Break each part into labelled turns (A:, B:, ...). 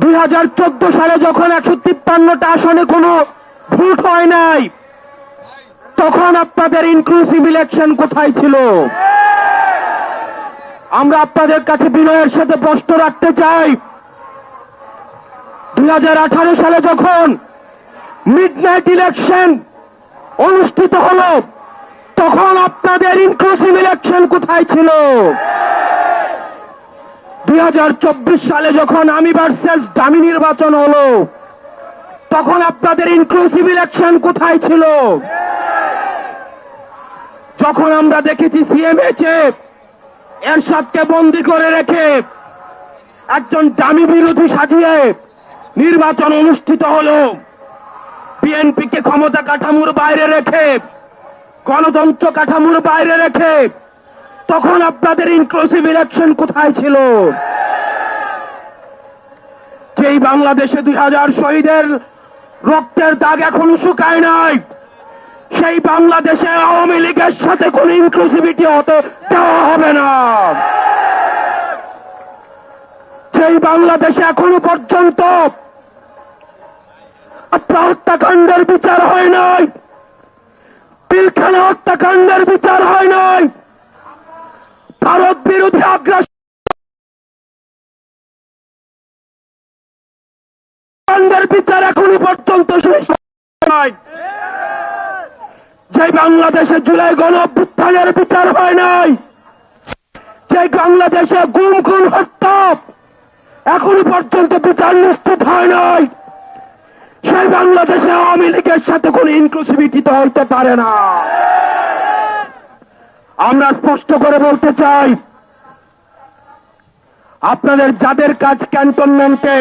A: দুই হাজার চোদ্দ সালে যখন একশো তিপ্পান্নটা আসনে কোনো ভোট হয় নাই, তখন আপনাদের ইনক্লুসিভ ইলেকশন কোথায় ছিল? আমরা আপনাদের কাছে বিনয়ের সাথে প্রশ্ন রাখতে চাই। দুই হাজার আঠারো সালে যখন মিড নাইট ইলেকশন অনুষ্ঠিত হল, তখন আপনাদের ইনক্লুসিভ ইলেকশন কোথায় ছিল? দুই সালে যখন আমি ভার্সেস দামি নির্বাচন হলো, তখন আপনাদের ইনক্লুসিভ ইলেকশন কোথায় ছিল? যখন আমরা দেখেছি সিএমএচে এরশাদকে বন্দি করে রেখে একজন দামি বিরোধী সাজিয়ে নির্বাচন অনুষ্ঠিত হলো। বিএনপিকে ক্ষমতা কাঠামোর বাইরে রেখে, গণতন্ত্র কাঠামোর বাইরে রেখে তখন আপনাদের ইনক্লুসিভ ইলেকশন কোথায় ছিল? যেই বাংলাদেশে দুই হাজার শহীদের রক্তের দাগ এখনও শুকায় নাই, সেই বাংলাদেশে আওয়ামী লীগের সাথে কোন ইনক্লুসিভিটি হতে দেওয়া হবে না। সেই বাংলাদেশে এখনও পর্যন্ত আপনার হত্যাকাণ্ডের বিচার হয় নাই, পিলখানা হত্যাকাণ্ডের বিচার হয় নাই ভারত বিরোধী বিচার এখনও পর্যন্ত যে বাংলাদেশে জুলাই গণ অভ্যুত্থানের বিচার হয় নাই, যে বাংলাদেশে গুম খুন হত্যা এখনও পর্যন্ত বিচার নিশ্চিত হয় নাই, সেই বাংলাদেশে আওয়ামী লীগের সাথে কোন ইনক্লুসিভিটি তো হইতে পারে না। আমরা স্পষ্ট করে বলতে চাই আপনাদের যাদের কাজ ক্যান্টনমেন্টে,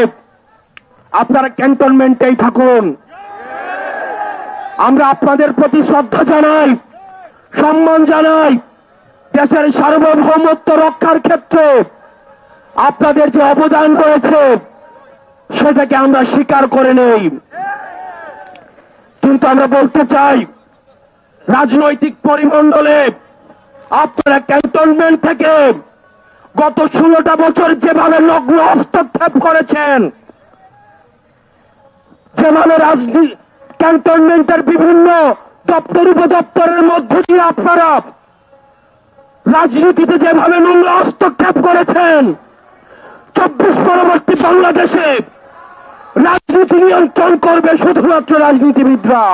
A: আপনারা ক্যান্টনমেন্টেই থাকুন। আমরা আপনাদের প্রতি শ্রদ্ধা জানাই, সম্মান জানাই, দেশের সার্বভৌমত্ব রক্ষার ক্ষেত্রে আপনাদের যে অবদান রয়েছে, সেটাকে আমরা স্বীকার করে নেই। কিন্তু আমরা বলতে চাই, রাজনৈতিক পরিমণ্ডলে আপনারা ক্যান্টনমেন্ট থেকে গত ষোলোটা বছর যেভাবে লগ্ন হস্তক্ষেপ করেছেন, যেভাবে রাজনীতি, ক্যান্টনমেন্টের বিভিন্ন দপ্তর উপদপ্তরের মধ্য দিয়ে আপনারা রাজনীতিতে যেভাবে নোংরা হস্তক্ষেপ করেছেন, চব্বিশ পরবর্তী বাংলাদেশে রাজনীতি নিয়ন্ত্রণ করবে শুধুমাত্র রাজনীতিবিদরা।